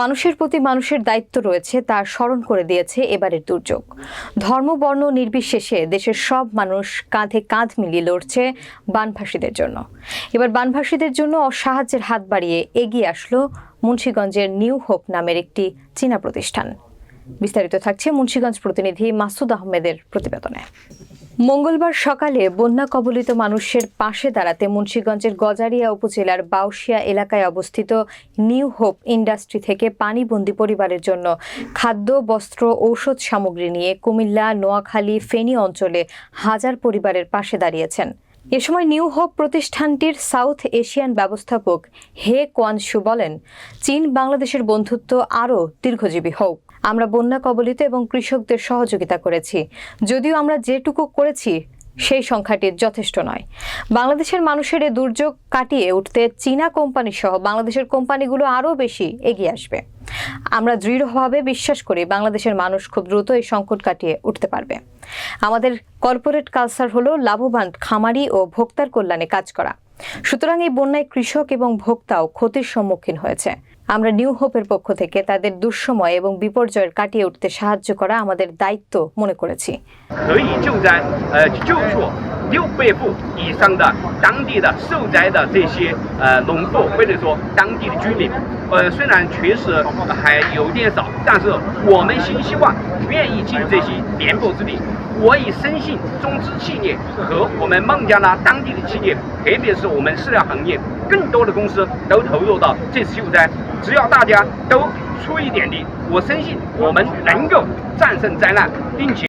মানুষের প্রতি মানুষের দায়িত্ব রয়েছে তা স্মরণ করে দিয়েছে এবারের দুর্যোগ। ধর্ম, বর্ণ নির্বিশেষে দেশের সব মানুষ কাঁধে কাঁধ মিলিয়ে লড়ছে বানভাসীদের জন্য। এবার বানভাসীদের জন্য সাহায্যের হাত বাড়িয়ে এগিয়ে আসলো মুন্সীগঞ্জের নিউ হোপ নামের একটি চীনা প্রতিষ্ঠান। বিস্তারিত থাকছে মুন্সীগঞ্জ প্রতিনিধি মাসুদ আহমেদের প্রতিবেদনে। মঙ্গলবার সকালে বন্যা কবলিত মানুষের পাশে দাঁড়াতে মুন্সীগঞ্জের গজারিয়া উপজেলার বাউশিয়া এলাকায় অবস্থিত নিউ হোপ ইন্ডাস্ট্রি থেকে পানিবন্দী পরিবারের জন্য খাদ্য, বস্ত্র, ঔষধ সামগ্রী নিয়ে কুমিল্লা, নোয়াখালী, ফেনী অঞ্চলে হাজার পরিবারের পাশে দাঁড়িয়েছেন। এ সময় নিউ হোপ প্রতিষ্ঠানটির সাউথ এশিয়ান ব্যবস্থাপক হে কোয়ানশু বলেন, চীন বাংলাদেশের বন্ধুত্ব আরও দীর্ঘজীবী হোক। আমরা বন্যা কবলিত এবং কৃষকদের সহযোগিতা করেছি। যদিও আমরা যেটুকু করেছি, সেই সংখ্যাটি যথেষ্ট নয়। বাংলাদেশের মানুষের এ দুর্যোগ কাটিয়ে উঠতে চীনা কোম্পানি সহ বাংলাদেশের কোম্পানিগুলো আরও বেশি এগিয়ে আসবে। আমরা দৃঢ়ভাবে বিশ্বাস করি বাংলাদেশের মানুষ খুব দ্রুত এই সংকট কাটিয়ে উঠতে পারবে। আমাদের কর্পোরেট কালচার হলো লাভবান খামারি ও ভোক্তার কল্যাণে কাজ করা। সুতরাং এই বন্যায় কৃষক এবং ভোক্তাও ক্ষতির সম্মুখীন হয়েছে। আমরা নিউ হোপের পক্ষ থেকে তাদের দুঃসময় এবং বিপর্যয়ের কাটিয়ে উঠতে সাহায্য করা আমাদের দায়িত্ব মনে করেছি। 只要大家都出一点力我相信我们能够战胜灾难并且